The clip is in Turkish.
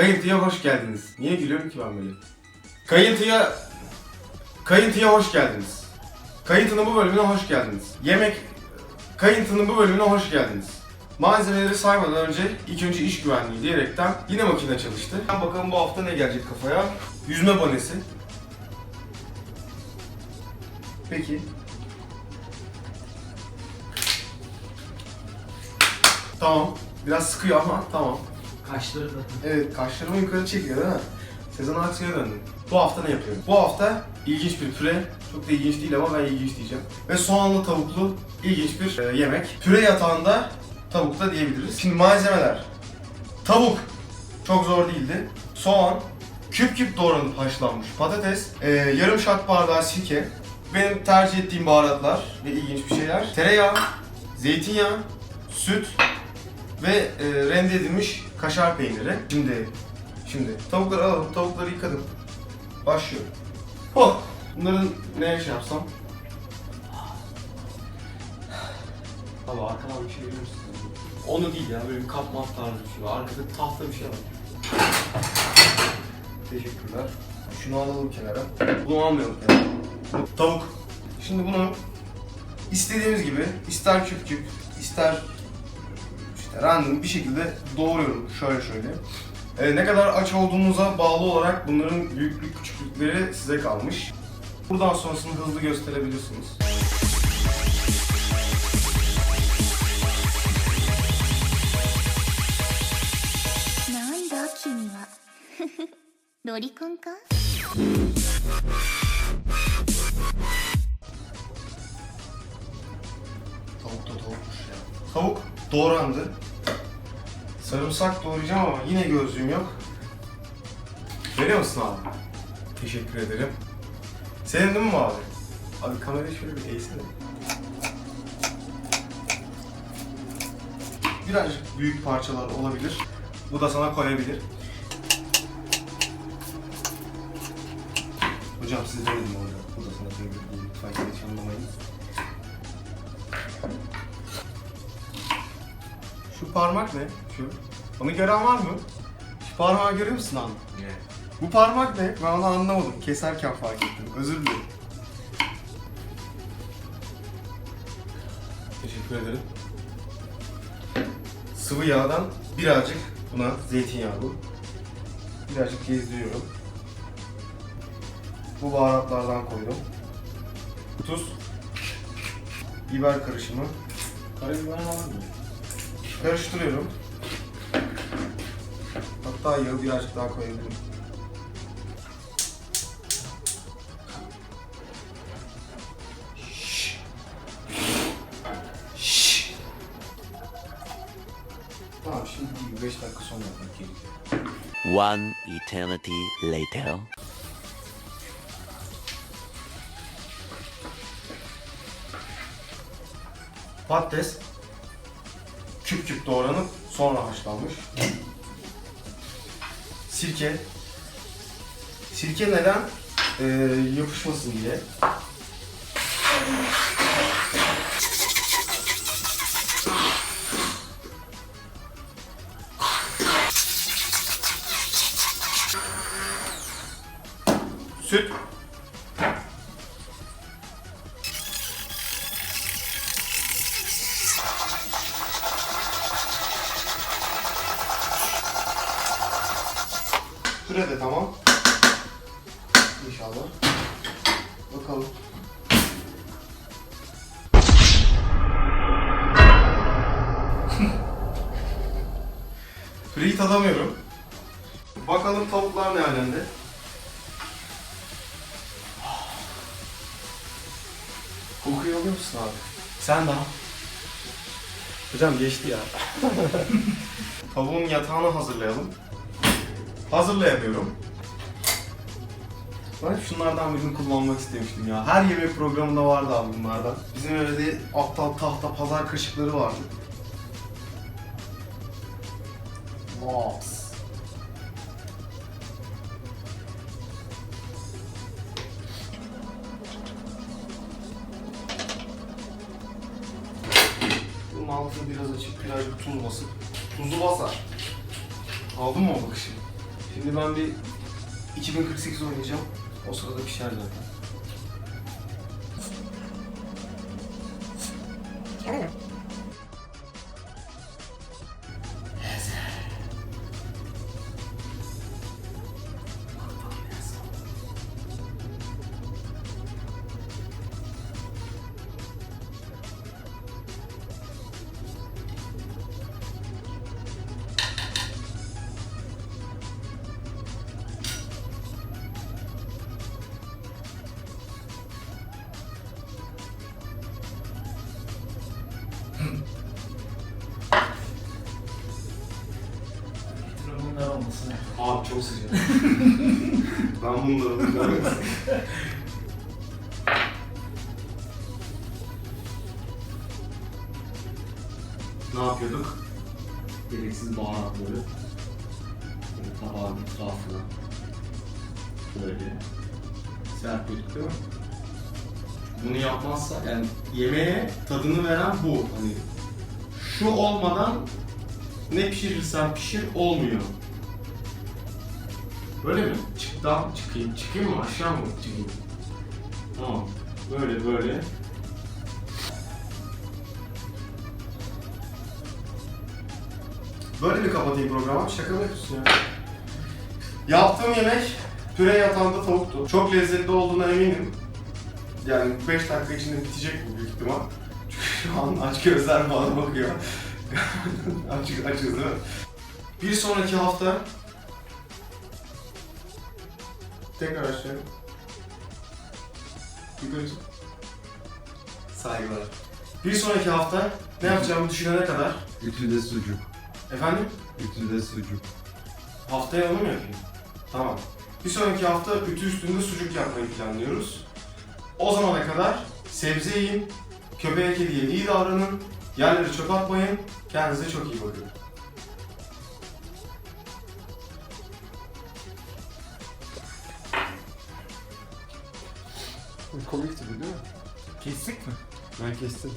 Kayıntıya hoş geldiniz. Niye gülüyorum ki ben böyle? Kayıntıya... Kayıntıya hoş geldiniz. Kayıntının bu bölümüne hoş geldiniz. Yemek... Kayıntının bu bölümüne hoş geldiniz. Malzemeleri saymadan önce ilk önce iş güvenliği diyerekten yine makine çalıştı. Bakalım bu hafta ne gelecek kafaya? Yüzme bonesi. Peki. Tamam. Biraz sıkıyor ama tamam. Kaşları da. Evet, kaşlarımı yukarı çekiyor değil mi? Sezen Aksu'ya döndüm. Bu hafta ne yapıyorum? Bu hafta ilginç bir püre. Çok da ilginç değil ama ben ilginç diyeceğim. Ve soğanlı tavuklu ilginç bir e, yemek. Püre yatağında tavukta diyebiliriz. Şimdi malzemeler. Tavuk. Çok zor değildi. Soğan. Küp küp doğranıp haşlanmış patates. e, yarım şat bardağı sirke. Benim tercih ettiğim baharatlar ve ilginç bir şeyler. Tereyağı, zeytinyağı, süt, ve e, rende edilmiş kaşar peyniri. Şimdi, şimdi tavukları alalım, tavukları yıkadım. Başlıyorum. Oh! Bunların ne şey yapsam? Abi arkadan bir şey görüyor musun? Onu değil ya, böyle bir kapmat tarzı bir şey var. Arkada tahta bir şey var. Teşekkürler. Şunu alalım kenara. Bunu almayalım kenara. Tavuk. Şimdi bunu istediğimiz gibi, ister küp küp, ister random bir şekilde doğruyorum şöyle şöyle. E, ne kadar aç olduğunuza bağlı olarak bunların büyüklük küçüklükleri size kalmış. Buradan sonrasını hızlı gösterebilirsiniz. Lorikon ka? Tavuk da tavukmuş ya. Tavuk doğrandı. Sarımsak doğrayacağım ama yine gözlüğüm yok. Veriyor musun abi? Teşekkür ederim. Senin değil mi abi? Abi kamerayı şöyle bir eğsene. Birazcık büyük parçalar olabilir. Bu da sana koyabilir. Hocam siz demedim orada. Bu da sana koyabilir. Lütfen yanlış anlamayın. Parmak ne? Şu. Onu gören var mı? Şu parmağı görüyor musun abi? Ne? Bu parmak ne? Ben onu anlamadım. Keserken fark ettim. Özür dilerim. Teşekkür ederim. Sıvı yağdan birazcık buna zeytinyağı bu. Birazcık gezdiriyorum. Bu baharatlardan koydum. Tuz. Biber karışımı. Karabiber var mı? Karıştırıyorum. Hatta yağı birazcık daha koyabilirim. Şşş. Şşş. Tamam şimdi değil 5 dakika sonra yapmak gerekiyor. One eternity later. Patates küp küp doğranıp sonra haşlanmış. Sirke. Sirke neden? Ee, yapışmasın diye. Süt. Süre de tamam. İnşallah. Bakalım. Süreyi tadamıyorum. Bakalım tavuklar ne alemde. Kokuyu alıyor musun abi? Sen daha. Hocam geçti ya. Tavuğun yatağını hazırlayalım. Hazırlayamıyorum. Ben hep şunlardan birini kullanmak istemiştim ya. Her yemek programında vardı abi bunlardan. Bizim evde aptal tahta pazar kaşıkları vardı. Mops. Bunun altını biraz açıp birazcık tuz basıp tuzu basar. Aldın mı o bakışı? Şimdi ben bir 2048 oynayacağım. O sırada pişer zaten. Abi çok sıcak. ben bunları bilmiyorum. ne yapıyorduk? gereksiz baharatları böyle tabağın etrafına böyle serpiyorduk değil mi? Bunu yapmazsa yani yemeğe tadını veren bu. Hani şu olmadan ne pişirirsen pişir olmuyor. Böyle mi? Çık daha çıkayım. Çıkayım mı? Aşağı mı çıkayım? Tamam. Böyle böyle. Böyle bir kapatayım programı. Şaka mı yapıyorsun ya? Yaptığım yemek püre yatağında tavuktu. Çok lezzetli olduğuna eminim. Yani 5 dakika içinde bitecek bu büyük ihtimal. Çünkü şu an aç gözler bana bakıyor. aç, açız değil mi? Bir sonraki hafta tekrar açıyorum. Yukarı çık. Saygılar. Bir sonraki hafta ne yapacağımı düşünene kadar Ütüde sucuk. efendim Ütüde sucuk. Haftaya onu mu yapayım? Tamam. Bir sonraki hafta ütü üstünde sucuk yapmayı planlıyoruz. O zamana kadar sebze yiyin, köpeğe kediye iyi davranın, yerleri çöp atmayın, kendinize çok iyi bakın. Komikti bu değil mi? Kestik mi? Ben kestim.